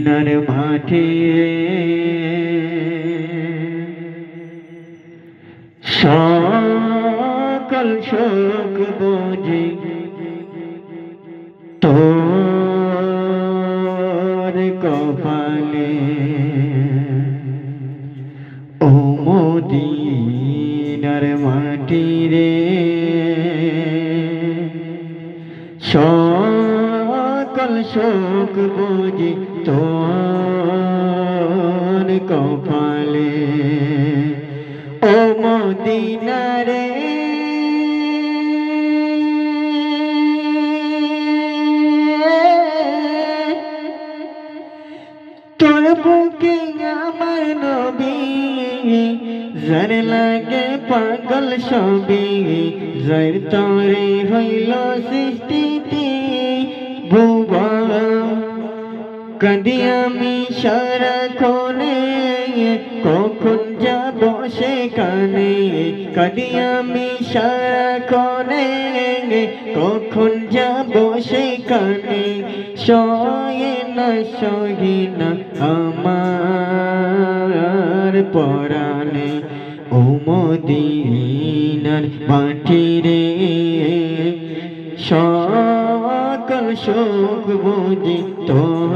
মদিনার মাঠে। সকল শোক বুঝি তোর কপালে। ও মদিনার মাটি রে। সকল শোক বুঝি তোর কপালে। ও আমার নবী, জর লাগে পাগল সবি জর তোরে হইল সৃষ্টিতে ভুবা কদি আমি সারা কোনে কখন যাব সেখানে কদি আমি সারা কোনে কখন যাব সেখানে সয়ে না সহি না আমার পরাণে ও মদিনার মাটি শোক বুঝি তোর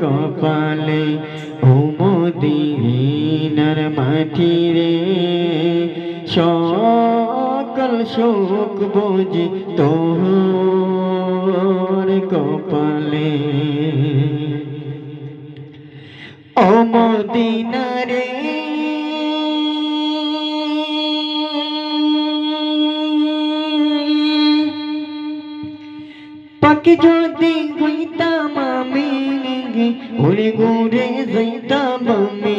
কপালে ও মদিনার মাটি রে। সকল শোক বুঝি তোর কপালে। ও পাখি যদি হইতাম আমি উড়ে ঘুরে যাইতাম আমি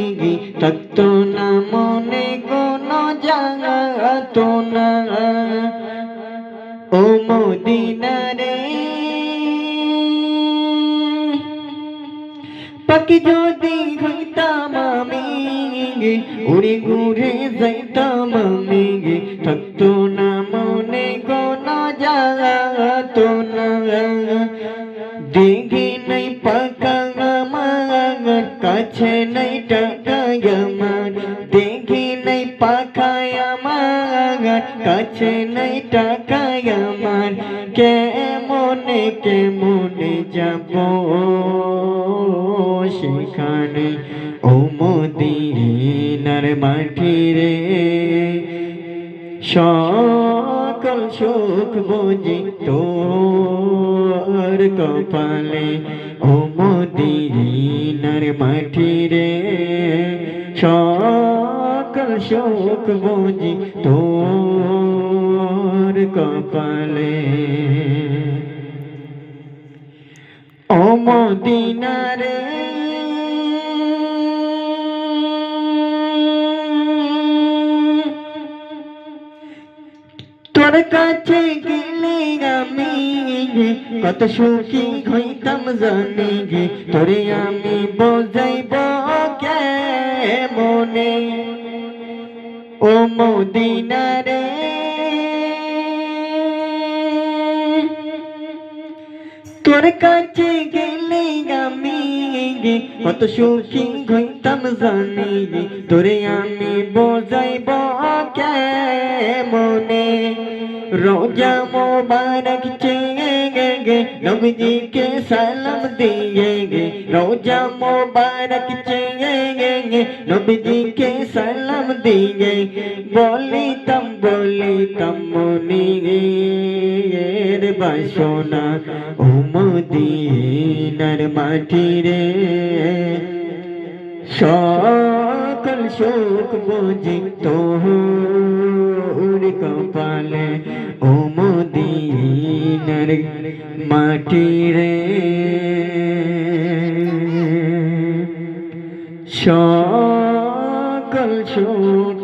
থাকতো না মনে কোনো জাগাত না। ও মদিনারে, পাখি যদি হইতাম আমি উড়ে ঘুরে যাইতাম আমি থাকতো না মনে কোনো জাগাত কাছে নাই টাকা আমার দেখি নাই পাখায় আমার কাছে নাই টাকা আমার কেমনে কেমনে যাব সেখানে ও মদিনার মাটি রে সকল সুখ বুঝি তোর কপালে ও মদিনার মাটি রে সকল সুখ বুঝি তোর কপালে। ও মদিনারে তোর কাছে গেলে আমি কত সুখী হইতাম জানি গে তোরে আমি বোঝাইব কে মনে ও মদিনারে তোর কাছে গেলে আমি কত সুখী হইতাম জানি তোরে আমি বোঝাইব কে মনে রোজা মোবারক চেয়ে গে গে নবজি কে সালাম দিয়ে গে রোজা মোবারক চেয়ে গে গে নবজি কে সালাম দিয়ে বলিতাম বলিতাম মনি এর বাসনা ও মদিনার মাটি রে সকল শোক বুঝি তোর কপালে ও মদিনার মাটি রে। সকল শোক